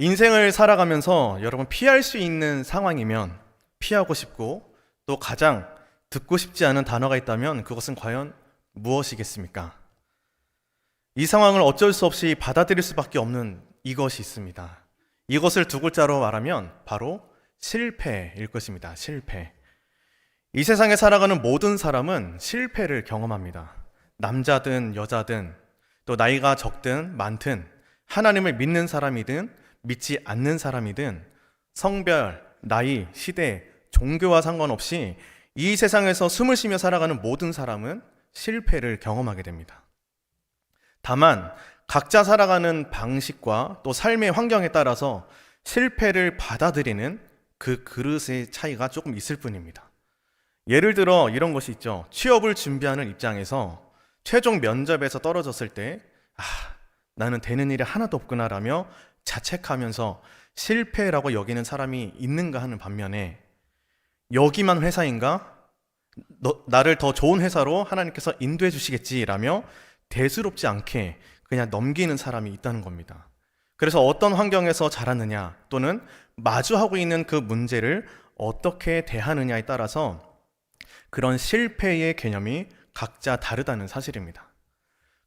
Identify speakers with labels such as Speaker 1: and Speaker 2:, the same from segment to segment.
Speaker 1: 인생을 살아가면서 여러분 피할 수 있는 상황이면 피하고 싶고 또 가장 듣고 싶지 않은 단어가 있다면 그것은 과연 무엇이겠습니까? 이 상황을 어쩔 수 없이 받아들일 수밖에 없는 이것이 있습니다. 이것을 두 글자로 말하면 바로 실패일 것입니다. 실패. 이 세상에 살아가는 모든 사람은 실패를 경험합니다. 남자든 여자든 또 나이가 적든 많든 하나님을 믿는 사람이든 믿지 않는 사람이든 성별, 나이, 시대, 종교와 상관없이 이 세상에서 숨을 쉬며 살아가는 모든 사람은 실패를 경험하게 됩니다. 다만 각자 살아가는 방식과 또 삶의 환경에 따라서 실패를 받아들이는 그 그릇의 차이가 조금 있을 뿐입니다. 예를 들어 이런 것이 있죠. 취업을 준비하는 입장에서 최종 면접에서 떨어졌을 때, 아, 나는 되는 일이 하나도 없구나라며 자책하면서 실패라고 여기는 사람이 있는가 하는 반면에 여기만 회사인가? 너, 나를 더 좋은 회사로 하나님께서 인도해 주시겠지라며 대수롭지 않게 그냥 넘기는 사람이 있다는 겁니다. 그래서 어떤 환경에서 자랐느냐 또는 마주하고 있는 그 문제를 어떻게 대하느냐에 따라서 그런 실패의 개념이 각자 다르다는 사실입니다.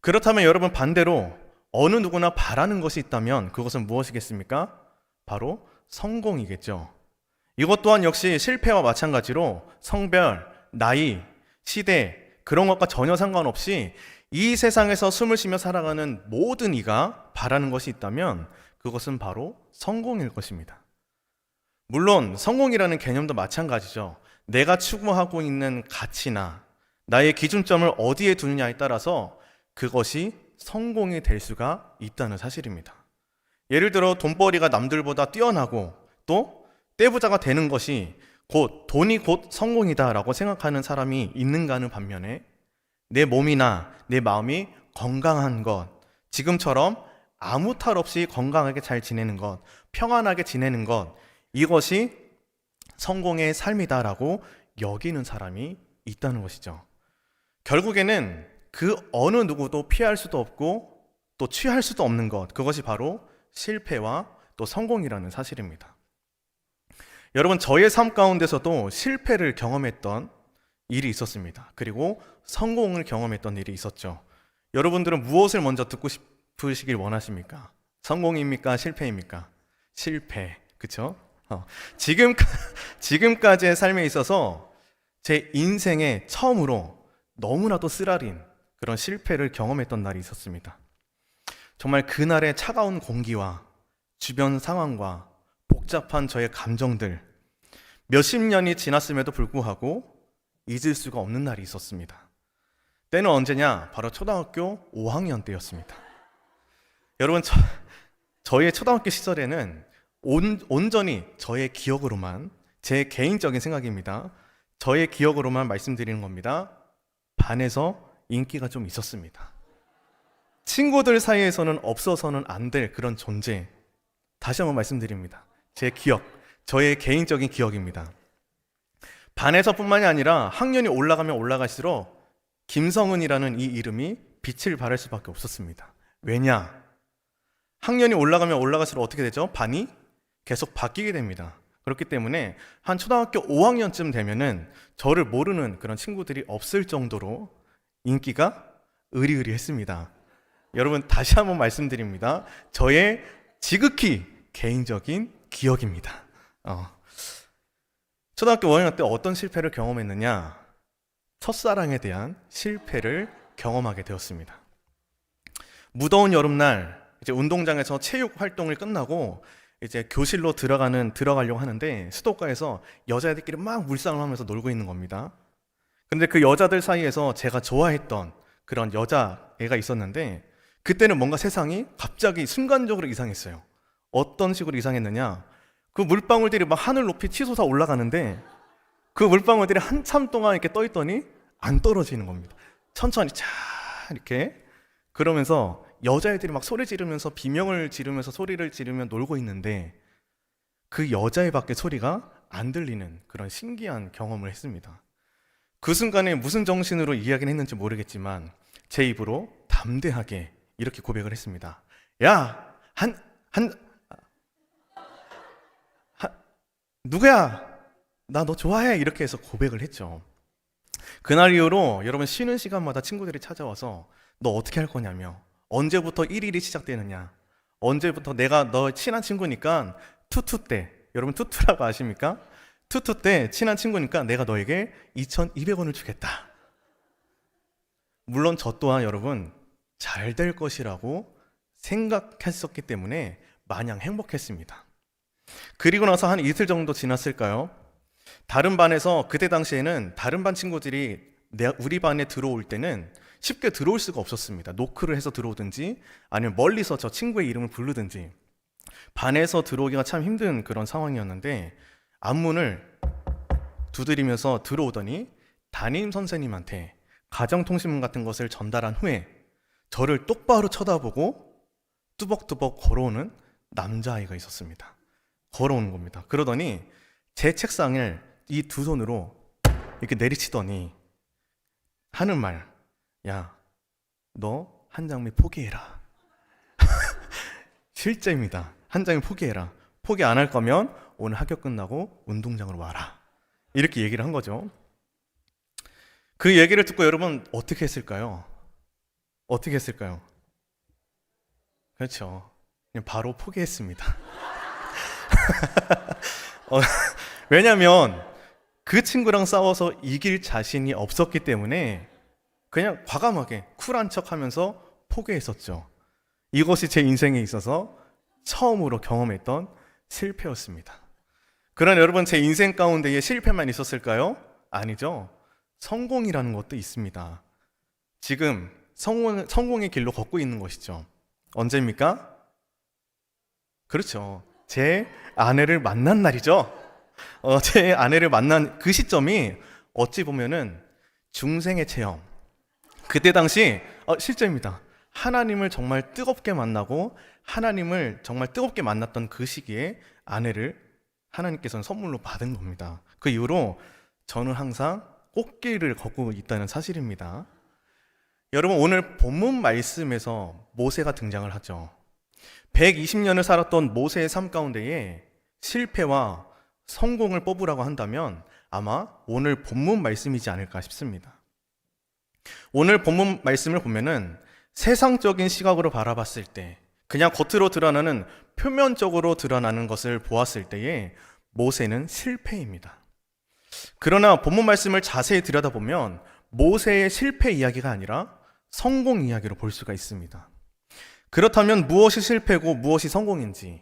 Speaker 1: 그렇다면 여러분 반대로 어느 누구나 바라는 것이 있다면 그것은 무엇이겠습니까? 바로 성공이겠죠. 이것 또한 역시 실패와 마찬가지로 성별, 나이, 시대, 그런 것과 전혀 상관없이 이 세상에서 숨을 쉬며 살아가는 모든 이가 바라는 것이 있다면 그것은 바로 성공일 것입니다. 물론 성공이라는 개념도 마찬가지죠. 내가 추구하고 있는 가치나 나의 기준점을 어디에 두느냐에 따라서 그것이 성공이 될 수가 있다는 사실입니다. 예를 들어 돈벌이가 남들보다 뛰어나고 또 떼부자가 되는 것이 곧 돈이 곧 성공이다라고 생각하는 사람이 있는가 하는 반면에 내 몸이나 내 마음이 건강한 것, 지금처럼 아무 탈 없이 건강하게 잘 지내는 것, 평안하게 지내는 것, 이것이 성공의 삶이다라고 여기는 사람이 있다는 것이죠. 결국에는 그 어느 누구도 피할 수도 없고 또 취할 수도 없는 것, 그것이 바로 실패와 또 성공이라는 사실입니다. 여러분, 저의 삶 가운데서도 실패를 경험했던 일이 있었습니다. 그리고 성공을 경험했던 일이 있었죠. 여러분들은 무엇을 먼저 듣고 싶으시길 원하십니까? 성공입니까? 실패입니까? 실패. 그쵸? 어. 지금, 지금까지의 삶에 있어서 제 인생에 처음으로 너무나도 쓰라린 그런 실패를 경험했던 날이 있었습니다. 정말 그날의 차가운 공기와 주변 상황과 복잡한 저의 감정들, 몇십 년이 지났음에도 불구하고 잊을 수가 없는 날이 있었습니다. 때는 언제냐? 바로 초등학교 5학년 때였습니다. 여러분, 저, 저의 초등학교 시절에는 온, 온전히 저의 기억으로만, 제 개인적인 생각입니다. 저의 기억으로만 말씀드리는 겁니다. 반에서 인기가 좀 있었습니다. 친구들 사이에서는 없어서는 안 될 그런 존재. 다시 한번 말씀드립니다. 제 기억, 저의 개인적인 기억입니다. 반에서뿐만이 아니라 학년이 올라가면 올라갈수록 김성은이라는 이 이름이 빛을 발할 수밖에 없었습니다. 왜냐? 학년이 올라가면 올라갈수록 어떻게 되죠? 반이 계속 바뀌게 됩니다. 그렇기 때문에 한 초등학교 5학년쯤 되면은 저를 모르는 그런 친구들이 없을 정도로 인기가 의리의리했습니다. 여러분 다시 한번 말씀드립니다. 저의 지극히 개인적인 기억입니다. 어. 초등학교 5학년 때 어떤 실패를 경험했느냐? 첫사랑에 대한 실패를 경험하게 되었습니다. 무더운 여름날 이제 운동장에서 체육 활동을 끝나고 이제 교실로 들어가는 들어가려고 하는데 수도가에서 여자애들끼리 막 물상을 하면서 놀고 있는 겁니다. 근데 그 여자들 사이에서 제가 좋아했던 그런 여자애가 있었는데 그때는 뭔가 세상이 갑자기 순간적으로 이상했어요. 어떤 식으로 이상했느냐? 그 물방울들이 막 하늘 높이 치솟아 올라가는데 그 물방울들이 한참 동안 이렇게 떠 있더니 안 떨어지는 겁니다. 천천히 차 이렇게 그러면서 여자애들이 막 소리 지르면서 비명을 지르면서 소리를 지르며 놀고 있는데 그 여자애 밖에 소리가 안 들리는 그런 신기한 경험을 했습니다. 그 순간에 무슨 정신으로 이야기를 했는지 모르겠지만 제 입으로 담대하게 이렇게 고백을 했습니다. 야, 한, 한, 누구야? 나 너 좋아해. 이렇게 해서 고백을 했죠. 그날 이후로 여러분 쉬는 시간마다 친구들이 찾아와서 너 어떻게 할 거냐며 언제부터 1일이 시작되느냐 언제부터 내가 너 친한 친구니까 투투 때 여러분 투투라고 아십니까? 투투 때 친한 친구니까 내가 너에게 2,200원을 주겠다. 물론 저 또한 여러분 잘 될 것이라고 생각했었기 때문에 마냥 행복했습니다. 그리고 나서 한 이틀 정도 지났을까요? 다른 반에서 그때 당시에는 다른 반 친구들이 내 우리 반에 들어올 때는 쉽게 들어올 수가 없었습니다. 노크를 해서 들어오든지 아니면 멀리서 저 친구의 이름을 부르든지 반에서 들어오기가 참 힘든 그런 상황이었는데 앞문을 두드리면서 들어오더니 담임 선생님한테 가정통신문 같은 것을 전달한 후에 저를 똑바로 쳐다보고 뚜벅뚜벅 걸어오는 남자아이가 있었습니다. 걸어오는 겁니다. 그러더니 제 책상을 이 두 손으로 이렇게 내리치더니 하는 말, 야, 너 한 장미 포기해라. 실제입니다. 한 장미 포기해라. 포기 안 할 거면 오늘 학교 끝나고 운동장으로 와라. 이렇게 얘기를 한 거죠. 그 얘기를 듣고 여러분 어떻게 했을까요? 어떻게 했을까요? 그렇죠. 그냥 바로 포기했습니다. 어, 왜냐면 그 친구랑 싸워서 이길 자신이 없었기 때문에 그냥 과감하게 쿨한 척 하면서 포기했었죠. 이것이 제 인생에 있어서 처음으로 경험했던 실패였습니다. 그런 여러분 제 인생 가운데에 실패만 있었을까요? 아니죠. 성공이라는 것도 있습니다. 지금 성공, 성공의 길로 걷고 있는 것이죠. 언제입니까? 그렇죠. 제 아내를 만난 날이죠. 어, 제 아내를 만난 그 시점이 어찌 보면은 중생의 체험. 그때 당시 어, 실제입니다. 하나님을 정말 뜨겁게 만나고 하나님을 정말 뜨겁게 만났던 그 시기에 아내를 하나님께서는 선물로 받은 겁니다. 그 이후로 저는 항상 꽃길을 걷고 있다는 사실입니다. 여러분 오늘 본문 말씀에서 모세가 등장을 하죠. 120년을 살았던 모세의 삶 가운데에 실패와 성공을 뽑으라고 한다면 아마 오늘 본문 말씀이지 않을까 싶습니다. 오늘 본문 말씀을 보면은 세상적인 시각으로 바라봤을 때 그냥 겉으로 드러나는 표면적으로 드러나는 것을 보았을 때에 모세는 실패입니다. 그러나 본문 말씀을 자세히 들여다보면 모세의 실패 이야기가 아니라 성공 이야기로 볼 수가 있습니다. 그렇다면 무엇이 실패고 무엇이 성공인지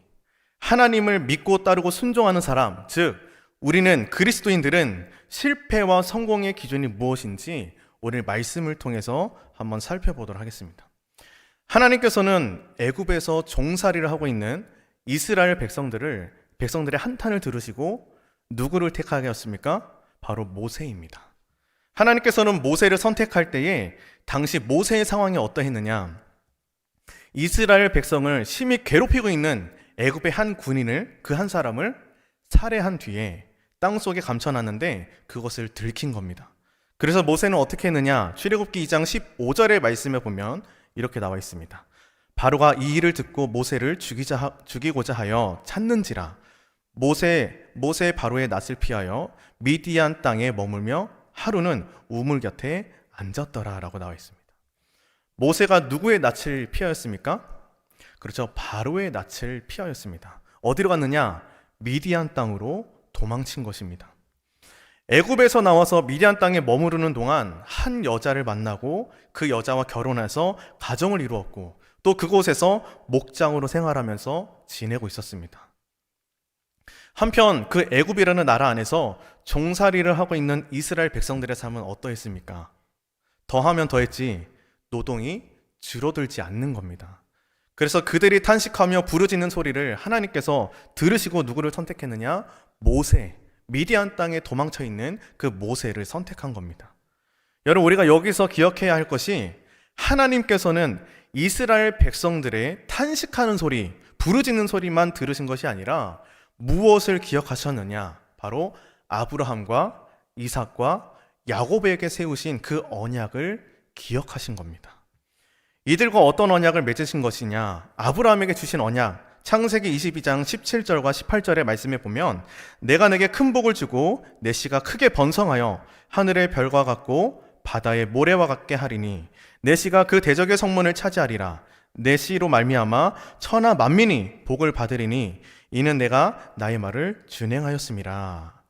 Speaker 1: 하나님을 믿고 따르고 순종하는 사람, 즉 우리는 그리스도인들은 실패와 성공의 기준이 무엇인지 오늘 말씀을 통해서 한번 살펴보도록 하겠습니다. 하나님께서는 애굽에서 종살이를 하고 있는 이스라엘 백성들을 백성들의 한탄을 들으시고 누구를 택하게 하셨습니까? 바로 모세입니다. 하나님께서는 모세를 선택할 때에 당시 모세의 상황이 어떠했느냐? 이스라엘 백성을 심히 괴롭히고 있는 애굽의 한 군인을 그 한 사람을 살해한 뒤에 땅 속에 감춰놨는데 그것을 들킨 겁니다. 그래서 모세는 어떻게 했느냐? 출애굽기 2장 15절의 말씀에 보면 이렇게 나와 있습니다. 바로가 이 일을 듣고 모세를 죽이자, 죽이고자 하여 찾는지라 모세 모세 바로의 낯을 피하여 미디안 땅에 머물며 하루는 우물 곁에 앉았더라라고 나와 있습니다. 모세가 누구의 낯을 피하였습니까? 그렇죠. 바로의 낯을 피하였습니다. 어디로 갔느냐? 미디안 땅으로 도망친 것입니다. 애굽에서 나와서 미디안 땅에 머무르는 동안 한 여자를 만나고 그 여자와 결혼해서 가정을 이루었고 또 그곳에서 목장으로 생활하면서 지내고 있었습니다. 한편 그 애굽이라는 나라 안에서 종살이를 하고 있는 이스라엘 백성들의 삶은 어떠했습니까? 더하면 더했지 노동이 줄어들지 않는 겁니다. 그래서 그들이 탄식하며 부르짖는 소리를 하나님께서 들으시고 누구를 선택했느냐? 모세, 미디안 땅에 도망쳐 있는 그 모세를 선택한 겁니다. 여러분 우리가 여기서 기억해야 할 것이 하나님께서는 이스라엘 백성들의 탄식하는 소리, 부르짖는 소리만 들으신 것이 아니라 무엇을 기억하셨느냐? 바로 아브라함과 이삭과 야곱에게 세우신 그 언약을 기억하신 겁니다. 이들과 어떤 언약을 맺으신 것이냐? 아브라함에게 주신 언약, 창세기 22장 17절과 18절의 말씀에 보면 내가 내게 큰 복을 주고 내 씨가 크게 번성하여 하늘의 별과 같고 바다의 모래와 같게 하리니 내 씨가 그 대적의 성문을 차지하리라 내 씨로 말미암아 천하 만민이 복을 받으리니 이는 내가 나의 말을 준행하였음이라.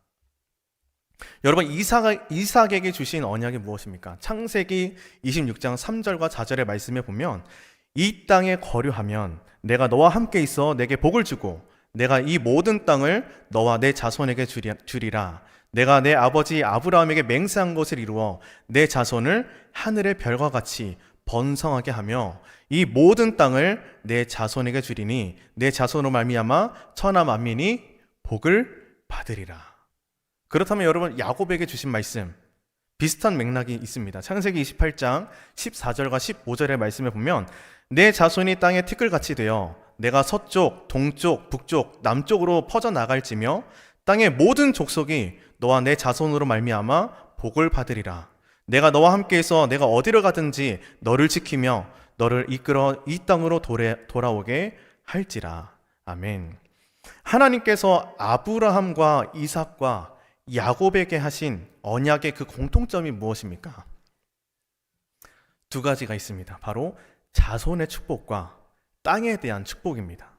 Speaker 1: 여러분 이삭, 이삭에게 주신 언약이 무엇입니까? 창세기 26장 3절과 4절의 말씀에 보면 이 땅에 거류하면 내가 너와 함께 있어 내게 복을 주고 내가 이 모든 땅을 너와 내 자손에게 주리- 주리라. 내가 내 아버지 아브라함에게 맹세한 것을 이루어 내 자손을 하늘의 별과 같이 번성하게 하며 이 모든 땅을 내 자손에게 주리니 내 자손으로 말미암아 천하 만민이 복을 받으리라. 그렇다면 여러분 야곱에게 주신 말씀 비슷한 맥락이 있습니다. 창세기 28장 14절과 15절의 말씀에 보면 내 자손이 땅에 티끌같이 되어 내가 서쪽, 동쪽, 북쪽, 남쪽으로 퍼져 나갈지며 땅의 모든 족속이 너와 내 자손으로 말미암아 복을 받으리라. 내가 너와 함께해서 내가 어디로 가든지 너를 지키며 너를 이끌어 이 땅으로 돌아오게 할지라. 아멘. 하나님께서 아브라함과 이삭과 야곱에게 하신 언약의 그 공통점이 무엇입니까? 두 가지가 있습니다. 바로 자손의 축복과 땅에 대한 축복입니다.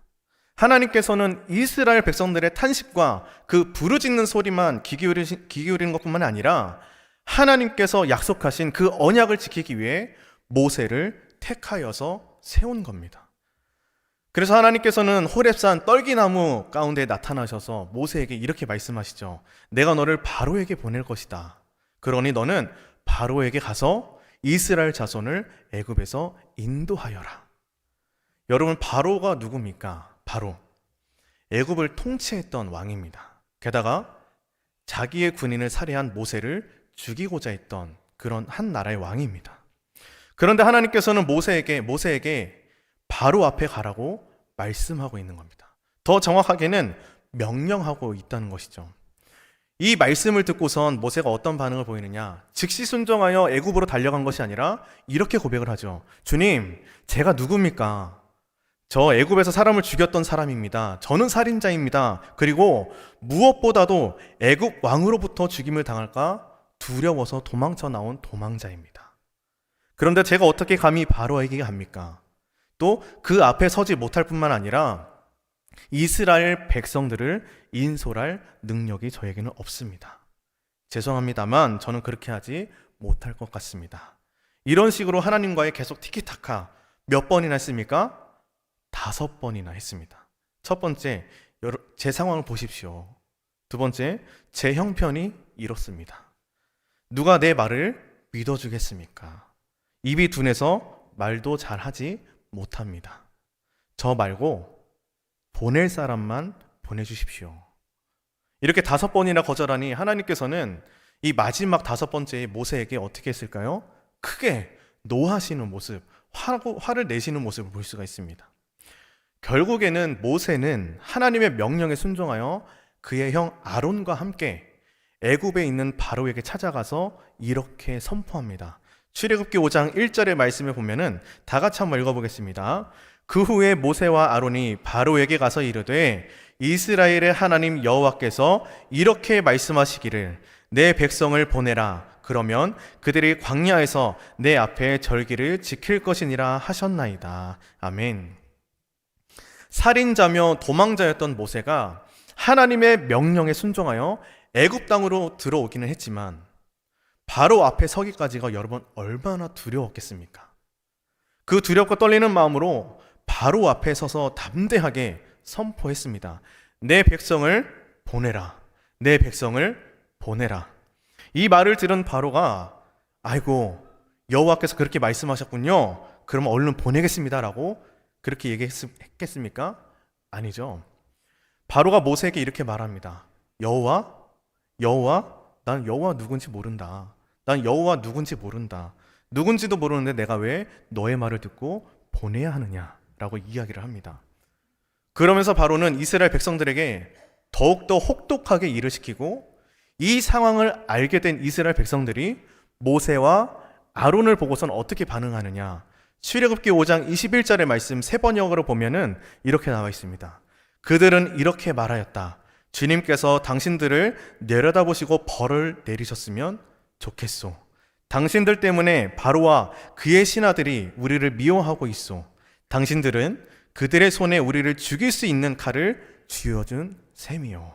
Speaker 1: 하나님께서는 이스라엘 백성들의 탄식과 그 부르짖는 소리만 귀 기울이는 것뿐만 아니라 하나님께서 약속하신 그 언약을 지키기 위해 모세를 택하여서 세운 겁니다. 그래서 하나님께서는 호렙산 떨기나무 가운데 나타나셔서 모세에게 이렇게 말씀하시죠. 내가 너를 바로에게 보낼 것이다. 그러니 너는 바로에게 가서 이스라엘 자손을 애굽에서 인도하여라. 여러분 바로가 누굽니까? 바로 애굽을 통치했던 왕입니다. 게다가 자기의 군인을 살해한 모세를 죽이고자 했던 그런 한 나라의 왕입니다. 그런데 하나님께서는 모세에게 모세에게 바로 앞에 가라고 말씀하고 있는 겁니다. 더 정확하게는 명령하고 있다는 것이죠. 이 말씀을 듣고선 모세가 어떤 반응을 보이느냐? 즉시 순종하여 애굽으로 달려간 것이 아니라 이렇게 고백을 하죠. 주님, 제가 누굽니까? 저 애굽에서 사람을 죽였던 사람입니다. 저는 살인자입니다. 그리고 무엇보다도 애굽 왕으로부터 죽임을 당할까 두려워서 도망쳐 나온 도망자입니다. 그런데 제가 어떻게 감히 바로에게 합니까? 또 그 앞에 서지 못할 뿐만 아니라 이스라엘 백성들을 인솔할 능력이 저에게는 없습니다. 죄송합니다만 저는 그렇게 하지 못할 것 같습니다. 이런 식으로 하나님과의 계속 티키타카 몇 번이나 했습니까? 다섯 번이나 했습니다. 첫 번째, 제 상황을 보십시오. 두 번째, 제 형편이 이렇습니다. 누가 내 말을 믿어주겠습니까? 입이 둔해서 말도 잘하지 못합니다. 저 말고 보낼 사람만 보내주십시오. 이렇게 다섯 번이나 거절하니 하나님께서는 이 마지막 다섯 번째 모세에게 어떻게 했을까요? 크게 노하시는 모습, 화고, 화를 내시는 모습을 볼 수가 있습니다. 결국에는 모세는 하나님의 명령에 순종하여 그의 형 아론과 함께 애굽에 있는 바로에게 찾아가서 이렇게 선포합니다. 출애굽기 5장 1절의 말씀에 보면은 다 같이 한번 읽어보겠습니다. 그 후에 모세와 아론이 바로에게 가서 이르되 이스라엘의 하나님 여호와께서 이렇게 말씀하시기를 내 백성을 보내라 그러면 그들이 광야에서 내 앞에 절기를 지킬 것이니라 하셨나이다. 아멘. 살인자며 도망자였던 모세가 하나님의 명령에 순종하여 애굽 땅으로 들어오기는 했지만 바로 앞에 서기까지가 여러분 얼마나 두려웠겠습니까? 그 두렵고 떨리는 마음으로 바로 앞에 서서 담대하게 선포했습니다. 내 백성을 보내라. 내 백성을 보내라. 이 말을 들은 바로가 아이고 여호와께서 그렇게 말씀하셨군요. 그럼 얼른 보내겠습니다라고 그렇게 얘기했겠습니까? 아니죠. 바로가 모세에게 이렇게 말합니다. 여호와, 여호와, 난 여호와 누군지 모른다. 난 여호와 누군지 모른다. 누군지도 모르는데 내가 왜 너의 말을 듣고 보내야 하느냐 라고 이야기를 합니다. 그러면서 바로는 이스라엘 백성들에게 더욱더 혹독하게 일을 시키고 이 상황을 알게 된 이스라엘 백성들이 모세와 아론을 보고선 어떻게 반응하느냐. 출애굽기 5장 21절의 말씀 세 번역으로 보면은 이렇게 나와 있습니다. 그들은 이렇게 말하였다. 주님께서 당신들을 내려다보시고 벌을 내리셨으면 좋겠소. 당신들 때문에 바로와 그의 신하들이 우리를 미워하고 있소. 당신들은 그들의 손에 우리를 죽일 수 있는 칼을 쥐어준 셈이요.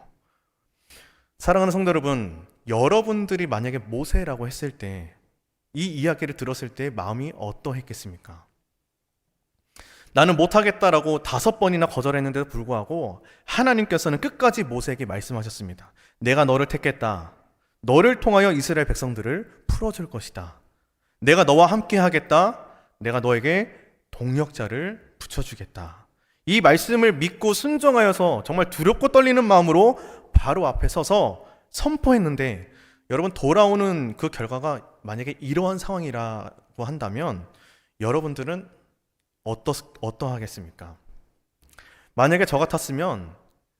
Speaker 1: 사랑하는 성도 여러분, 여러분들이 만약에 모세라고 했을 때 이 이야기를 들었을 때 마음이 어떠했겠습니까? 나는 못하겠다라고 다섯 번이나 거절했는데도 불구하고 하나님께서는 끝까지 모세에게 말씀하셨습니다. 내가 너를 택했다. 너를 통하여 이스라엘 백성들을 풀어줄 것이다. 내가 너와 함께 하겠다. 내가 너에게 동력자를 붙여주겠다. 이 말씀을 믿고 순종하여서 정말 두렵고 떨리는 마음으로 바로 앞에 서서 선포했는데 여러분 돌아오는 그 결과가 만약에 이러한 상황이라고 한다면 여러분들은 어떠, 어떠하겠습니까? 만약에 저 같았으면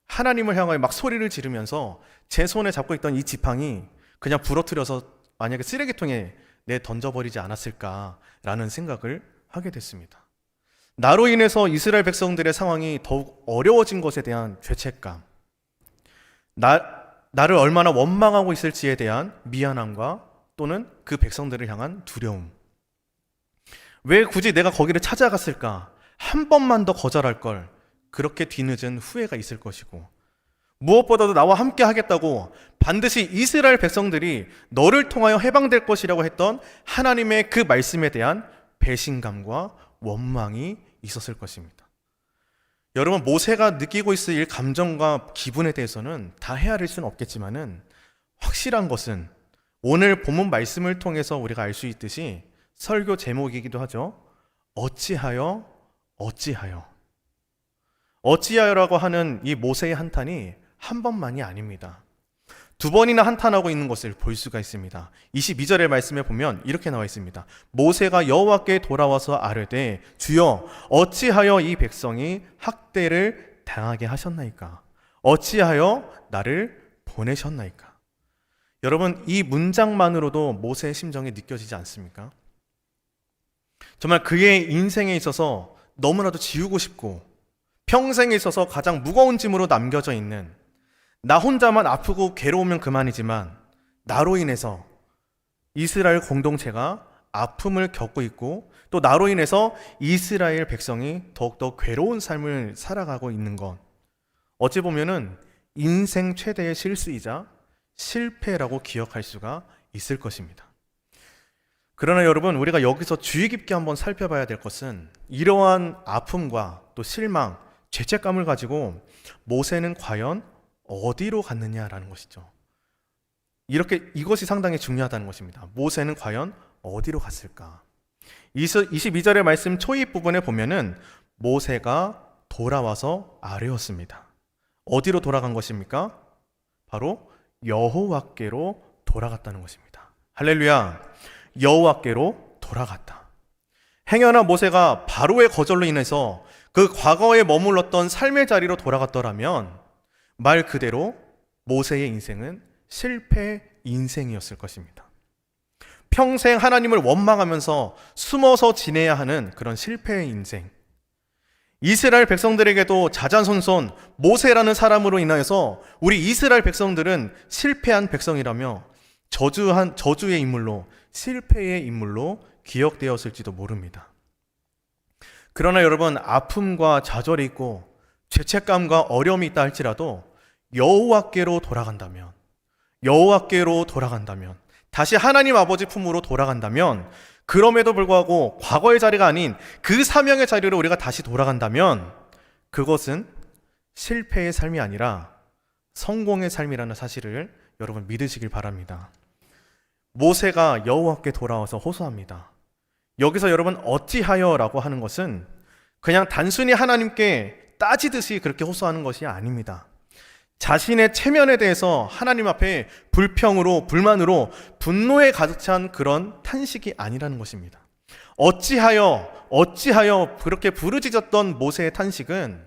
Speaker 1: 하나님을 향하여 막 소리를 지르면서 제 손에 잡고 있던 이 지팡이 그냥 부러뜨려서 만약에 쓰레기통에 내 던져버리지 않았을까라는 생각을 하게 됐습니다. 나로 인해서 이스라엘 백성들의 상황이 더욱 어려워진 것에 대한 죄책감, 나, 나를 얼마나 원망하고 있을지에 대한 미안함과 또는 그 백성들을 향한 두려움. 왜 굳이 내가 거기를 찾아갔을까? 한 번만 더 거절할 걸. 그렇게 뒤늦은 후회가 있을 것이고. 무엇보다도 나와 함께 하겠다고 반드시 이스라엘 백성들이 너를 통하여 해방될 것이라고 했던 하나님의 그 말씀에 대한 배신감과 원망이 있었을 것입니다. 여러분 모세가 느끼고 있을 감정과 기분에 대해서는 다 헤아릴 수는 없겠지만은 확실한 것은 오늘 본문 말씀을 통해서 우리가 알 수 있듯이 설교 제목이기도 하죠. 어찌하여 어찌하여 어찌하여라고 하는 이 모세의 한탄이 한 번만이 아닙니다. 두 번이나 한탄하고 있는 것을 볼 수가 있습니다. 22절의 말씀에 보면 이렇게 나와 있습니다. 모세가 여호와께 돌아와서 아뢰되 주여 어찌하여 이 백성이 학대를 당하게 하셨나이까? 어찌하여 나를 보내셨나이까? 여러분 이 문장만으로도 모세의 심정이 느껴지지 않습니까? 정말 그의 인생에 있어서 너무나도 지우고 싶고 평생에 있어서 가장 무거운 짐으로 남겨져 있는 나 혼자만 아프고 괴로우면 그만이지만 나로 인해서 이스라엘 공동체가 아픔을 겪고 있고 또 나로 인해서 이스라엘 백성이 더욱더 괴로운 삶을 살아가고 있는 것. 어찌 보면은 인생 최대의 실수이자 실패라고 기억할 수가 있을 것입니다. 그러나 여러분, 우리가 여기서 주의 깊게 한번 살펴봐야 될 것은 이러한 아픔과 또 실망, 죄책감을 가지고 모세는 과연 어디로 갔느냐라는 것이죠. 이렇게 이것이 상당히 중요하다는 것입니다. 모세는 과연 어디로 갔을까? 22절의 말씀 초입 부분에 보면은 모세가 돌아와서 아뢰었습니다. 어디로 돌아간 것입니까? 바로 여호와께로 돌아갔다는 것입니다. 할렐루야. 여호와께로 돌아갔다. 행여나 모세가 바로의 거절로 인해서 그 과거에 머물렀던 삶의 자리로 돌아갔더라면 말 그대로 모세의 인생은 실패 인생이었을 것입니다. 평생 하나님을 원망하면서 숨어서 지내야 하는 그런 실패의 인생. 이스라엘 백성들에게도 자잔손손 모세라는 사람으로 인하여서 우리 이스라엘 백성들은 실패한 백성이라며 저주한 저주의 인물로 실패의 인물로 기억되었을지도 모릅니다. 그러나 여러분 아픔과 좌절이 있고 죄책감과 어려움이 있다 할지라도 여호와께로 돌아간다면 여호와께로 돌아간다면 다시 하나님 아버지 품으로 돌아간다면 그럼에도 불구하고 과거의 자리가 아닌 그 사명의 자리로 우리가 다시 돌아간다면 그것은 실패의 삶이 아니라 성공의 삶이라는 사실을 여러분 믿으시길 바랍니다. 모세가 여호와께 돌아와서 호소합니다. 여기서 여러분 어찌하여라고 하는 것은 그냥 단순히 하나님께 따지듯이 그렇게 호소하는 것이 아닙니다. 자신의 체면에 대해서 하나님 앞에 불평으로 불만으로 분노에 가득 찬 그런 탄식이 아니라는 것입니다. 어찌하여 어찌하여 그렇게 부르짖었던 모세의 탄식은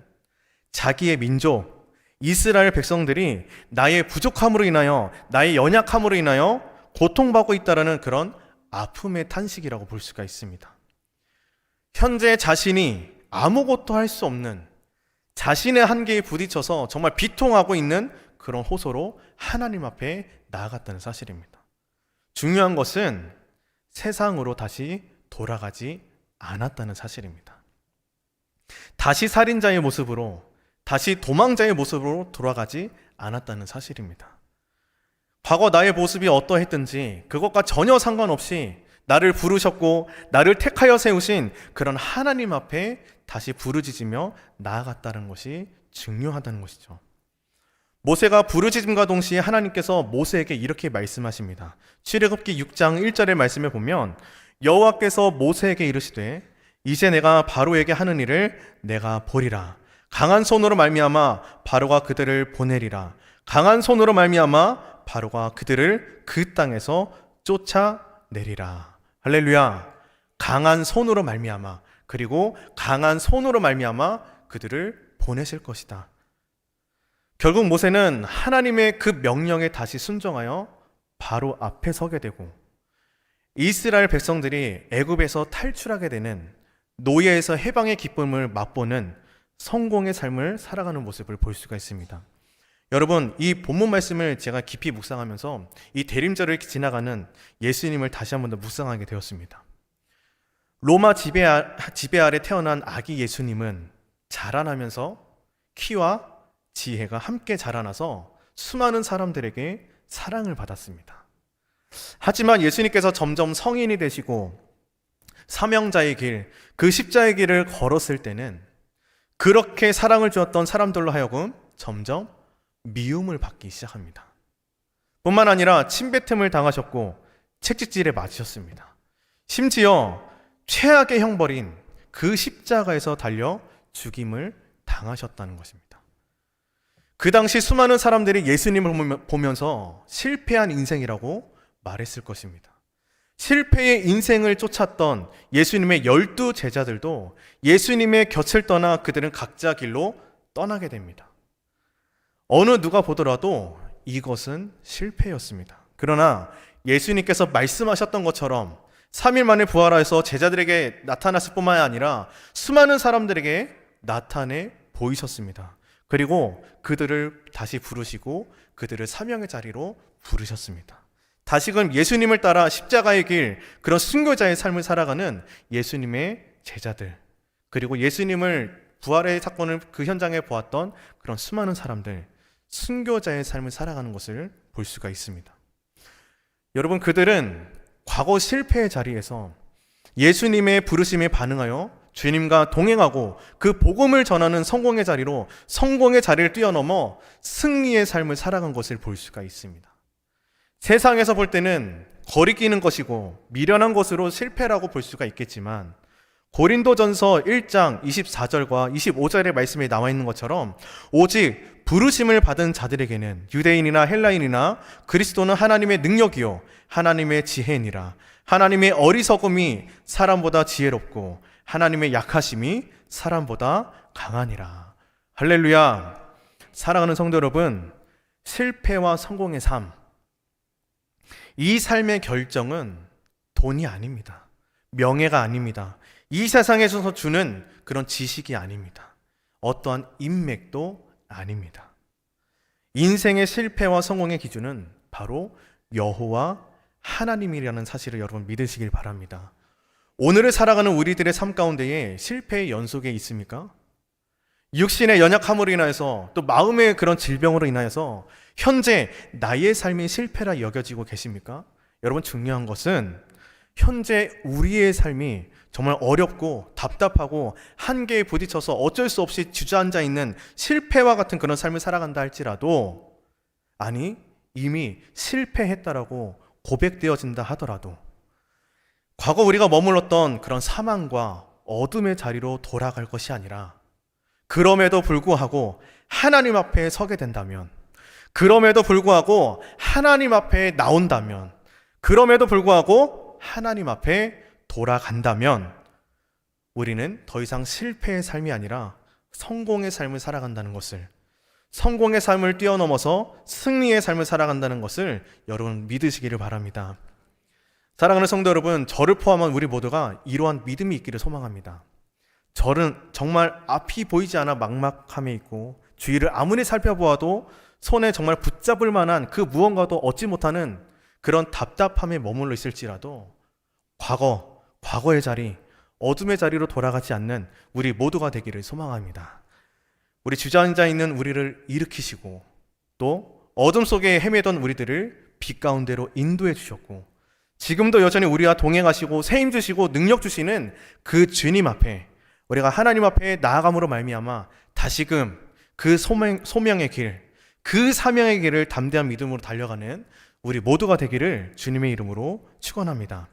Speaker 1: 자기의 민족 이스라엘 백성들이 나의 부족함으로 인하여 나의 연약함으로 인하여 고통받고 있다라는 그런 아픔의 탄식이라고 볼 수가 있습니다. 현재 자신이 아무것도 할 수 없는 자신의 한계에 부딪혀서 정말 비통하고 있는 그런 호소로 하나님 앞에 나아갔다는 사실입니다. 중요한 것은 세상으로 다시 돌아가지 않았다는 사실입니다. 다시 살인자의 모습으로, 다시 도망자의 모습으로 돌아가지 않았다는 사실입니다. 과거 나의 모습이 어떠했든지 그것과 전혀 상관없이 나를 부르셨고 나를 택하여 세우신 그런 하나님 앞에 다시 부르짖으며 나아갔다는 것이 중요하다는 것이죠. 모세가 부르짖음과 동시에 하나님께서 모세에게 이렇게 말씀하십니다. 출애굽기 6장 1절의 말씀에 보면 여호와께서 모세에게 이르시되 이제 내가 바로에게 하는 일을 내가 보리라. 강한 손으로 말미암아 바로가 그들을 보내리라. 강한 손으로 말미암아 바로가 그들을 그 땅에서 쫓아내리라. 할렐루야. 강한 손으로 말미암아 그리고 강한 손으로 말미암아 그들을 보내실 것이다. 결국 모세는 하나님의 그 명령에 다시 순종하여 바로 앞에 서게 되고 이스라엘 백성들이 애굽에서 탈출하게 되는 노예에서 해방의 기쁨을 맛보는 성공의 삶을 살아가는 모습을 볼 수가 있습니다. 여러분, 이 본문 말씀을 제가 깊이 묵상하면서 이 대림절을 지나가는 예수님을 다시 한 번 더 묵상하게 되었습니다. 로마 지배, 아, 지배 아래 태어난 아기 예수님은 자라나면서 키와 지혜가 함께 자라나서 수많은 사람들에게 사랑을 받았습니다. 하지만 예수님께서 점점 성인이 되시고 사명자의 길, 그 십자의 길을 걸었을 때는 그렇게 사랑을 주었던 사람들로 하여금 점점 미움을 받기 시작합니다. 뿐만 아니라 침뱉음을 당하셨고 책찍질에 맞으셨습니다. 심지어 최악의 형벌인 그 십자가에서 달려 죽임을 당하셨다는 것입니다. 그 당시 수많은 사람들이 예수님을 보면서 실패한 인생이라고 말했을 것입니다. 실패의 인생을 쫓았던 예수님의 열두 제자들도 예수님의 곁을 떠나 그들은 각자 길로 떠나게 됩니다. 어느 누가 보더라도 이것은 실패였습니다. 그러나 예수님께서 말씀하셨던 것처럼 3일 만에 부활하여서 제자들에게 나타났을 뿐만 아니라 수많은 사람들에게 나타내 보이셨습니다. 그리고 그들을 다시 부르시고 그들을 사명의 자리로 부르셨습니다. 다시금 예수님을 따라 십자가의 길, 그런 순교자의 삶을 살아가는 예수님의 제자들, 그리고 예수님을 부활의 사건을 그 현장에 보았던 그런 수많은 사람들, 순교자의 삶을 살아가는 것을 볼 수가 있습니다. 여러분, 그들은 과거 실패의 자리에서 예수님의 부르심에 반응하여 주님과 동행하고 그 복음을 전하는 성공의 자리로 성공의 자리를 뛰어넘어 승리의 삶을 살아간 것을 볼 수가 있습니다. 세상에서 볼 때는 거리끼는 것이고 미련한 것으로 실패라고 볼 수가 있겠지만 고린도전서 1장 24절과 25절의 말씀에 나와 있는 것처럼 오직 부르심을 받은 자들에게는 유대인이나 헬라인이나 그리스도는 하나님의 능력이요 하나님의 지혜니라 하나님의 어리석음이 사람보다 지혜롭고 하나님의 약하심이 사람보다 강하니라 할렐루야 사랑하는 성도 여러분 실패와 성공의 삶 이 삶의 결정은 돈이 아닙니다. 명예가 아닙니다. 이 세상에서 주는 그런 지식이 아닙니다. 어떠한 인맥도 아닙니다. 인생의 실패와 성공의 기준은 바로 여호와 하나님이라는 사실을 여러분 믿으시길 바랍니다. 오늘을 살아가는 우리들의 삶 가운데에 실패의 연속에 있습니까? 육신의 연약함으로 인하여서 또 마음의 그런 질병으로 인하여서 현재 나의 삶이 실패라 여겨지고 계십니까? 여러분 중요한 것은 현재 우리의 삶이 정말 어렵고 답답하고 한계에 부딪혀서 어쩔 수 없이 주저앉아 있는 실패와 같은 그런 삶을 살아간다 할지라도 아니 이미 실패했다라고 고백되어진다 하더라도 과거 우리가 머물렀던 그런 사망과 어둠의 자리로 돌아갈 것이 아니라 그럼에도 불구하고 하나님 앞에 서게 된다면, 그럼에도 불구하고 하나님 앞에 나온다면, 그럼에도 불구하고 하나님 앞에 돌아간다면, 우리는 더 이상 실패의 삶이 아니라 성공의 삶을 살아간다는 것을, 성공의 삶을 뛰어넘어서 승리의 삶을 살아간다는 것을 여러분 믿으시기를 바랍니다. 사랑하는 성도 여러분, 저를 포함한 우리 모두가 이러한 믿음이 있기를 소망합니다. 저는 정말 앞이 보이지 않아 막막함에 있고 주위를 아무리 살펴보아도 손에 정말 붙잡을 만한 그 무언가도 얻지 못하는 그런 답답함에 머물러 있을지라도 과거, 과거의 자리, 어둠의 자리로 돌아가지 않는 우리 모두가 되기를 소망합니다. 우리 주저앉아 있는 우리를 일으키시고 또 어둠 속에 헤매던 우리들을 빛 가운데로 인도해 주셨고 지금도 여전히 우리와 동행하시고 세임 주시고 능력 주시는 그 주님 앞에 우리가 하나님 앞에 나아감으로 말미암아 다시금 그 소명, 소명의 길, 그 사명의 길을 담대한 믿음으로 달려가는 우리 모두가 되기를 주님의 이름으로 축원합니다.